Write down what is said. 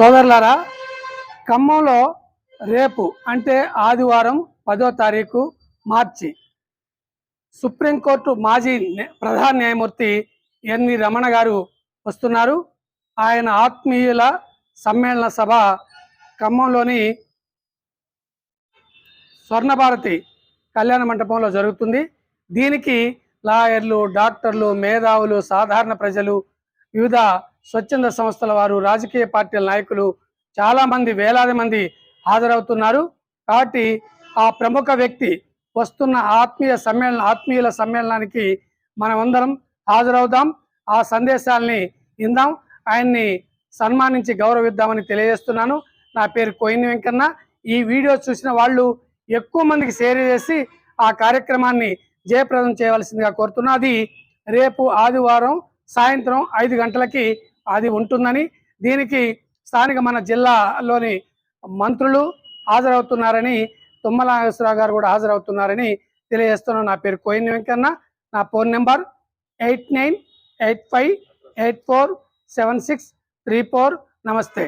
సోదరులారా ఖమ్మంలో రేపు అంటే ఆదివారం పదో తారీఖు మార్చి సుప్రీంకోర్టు మాజీ ప్రధాన న్యాయమూర్తి ఎన్వి రమణ గారు వస్తున్నారు. ఆయన ఆత్మీయుల సమ్మేళన సభ ఖమ్మంలోని స్వర్ణభారతి కళ్యాణ మంటపంలో జరుగుతుంది. దీనికి లాయర్లు డాక్టర్లు మేధావులు సాధారణ ప్రజలు వివిధ స్వచ్ఛంద సంస్థల వారు రాజకీయ పార్టీల నాయకులు చాలా మంది వేలాది మంది హాజరవుతున్నారు. కాబట్టి ఆ ప్రముఖ వ్యక్తి వస్తున్న ఆత్మీయ సమ్మేళన ఆత్మీయుల సమ్మేళనానికి మనమందరం హాజరవుదాం. ఆ సందేశాల్ని ఇందాం ఆయన్ని సన్మానించి గౌరవిద్దామని తెలియజేస్తున్నాను. నా పేరు కోయిని వెంకన్న. ఈ వీడియో చూసిన వాళ్ళు ఎక్కువ మందికి షేర్ చేసి ఆ కార్యక్రమాన్ని జయప్రదం చేయవలసిందిగా కోరుతున్నా. అది రేపు ఆదివారం సాయంత్రం ఐదు గంటలకి అది ఉంటుందని దీనికి స్థానిక మన జిల్లాలోని మంత్రులు హాజరవుతున్నారని తుమ్మల నాగేశ్వరరావు గారు కూడా హాజరవుతున్నారని తెలియజేస్తున్నాను. నా పేరు కోయిన్ వెంకన్న. నా phone number eight nine eight five eight four seven six three four. నమస్తే.